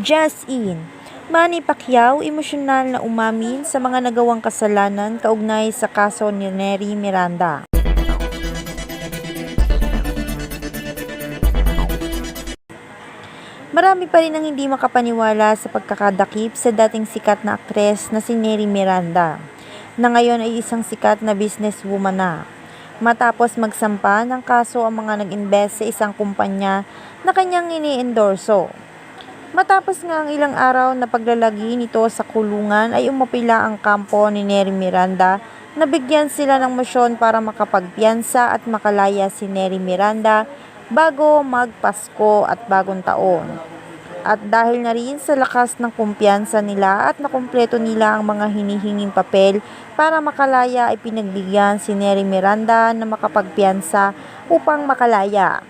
Just in. Manny Pacquiao emosyonal na umamin sa mga nagawang kasalanan kaugnay sa kaso ni Nery Miranda. Marami pa rin ang hindi makapaniwala sa pagkakadakip sa dating sikat na aktres na si Nery Miranda, na ngayon ay isang sikat na businesswoman na. Matapos magsampa ng kaso ang mga nag-invest sa isang kumpanya na kanyang ini-endorso. Matapos nga ang ilang araw na paglalagi nito sa kulungan ay umapila ang kampo ni Nery Miranda na bigyan sila ng motion para makapagpiyansa at makalaya si Nery Miranda bago magpasko at bagong taon. At dahil na rin sa lakas ng kumpiyansa nila at nakumpleto nila ang mga hinihinging papel para makalaya ay pinagbigyan si Nery Miranda na makapagpiyansa upang makalaya.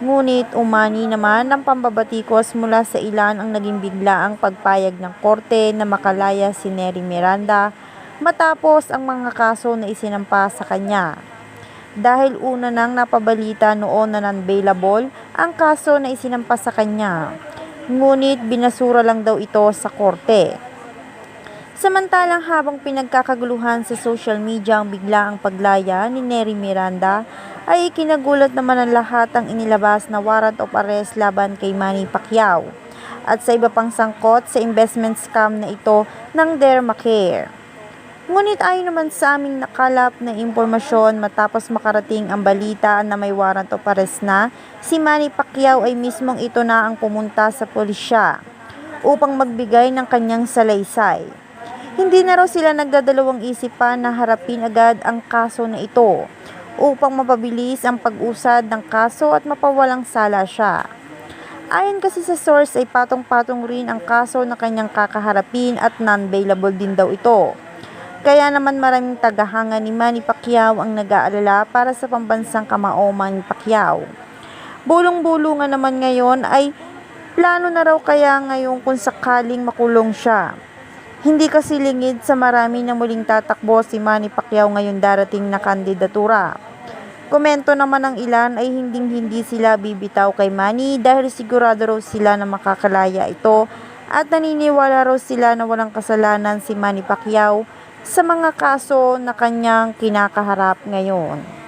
Ngunit umani naman ng pambabatikos mula sa ilan ang naging bigla ang pagpayag ng korte na makalaya si Nery Miranda matapos ang mga kaso na isinampa sa kanya. Dahil una nang napabalita noon na non-bailable ang kaso na isinampa sa kanya. Ngunit binasura lang daw ito sa korte. Samantalang habang pinagkakaguluhan sa social media ang bigla ang paglaya ni Nery Miranda, ay kinagulat naman ng lahat ang inilabas na warrant of arrest laban kay Manny Pacquiao at sa iba pang sangkot sa investment scam na ito ng Dermacare. Ngunit ayon naman sa aming nakalap na impormasyon matapos makarating ang balita na may warrant of arrest na, si Manny Pacquiao ay mismong ito na ang pumunta sa pulisya upang magbigay ng kanyang salaysay. Hindi na raw sila nagdadalawang isipan na harapin agad ang kaso na ito upang mapabilis ang pag-usad ng kaso at mapawalang sala siya. Ayon kasi sa source ay patong-patong rin ang kaso na kanyang kakaharapin at non-bailable din daw ito. Kaya naman maraming tagahanga ni Manny Pacquiao ang nag-aalala para sa pambansang kamao Manny Pacquiao. Bulong-bulungan naman ngayon ay plano na raw kaya ngayon kung sakaling makulong siya. Hindi kasi lingid sa marami na muling tatakbo si Manny Pacquiao ngayon darating na kandidatura. Komento naman ng ilan ay hinding-hindi sila bibitaw kay Manny dahil sigurado raw sila na makakalaya ito at naniniwala raw sila na walang kasalanan si Manny Pacquiao sa mga kaso na kanyang kinakaharap ngayon.